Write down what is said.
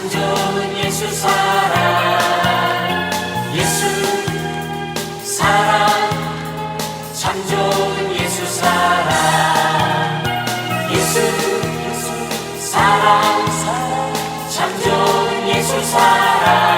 참 좋은 예수 사랑. 사랑. 참 좋은 예수 사랑.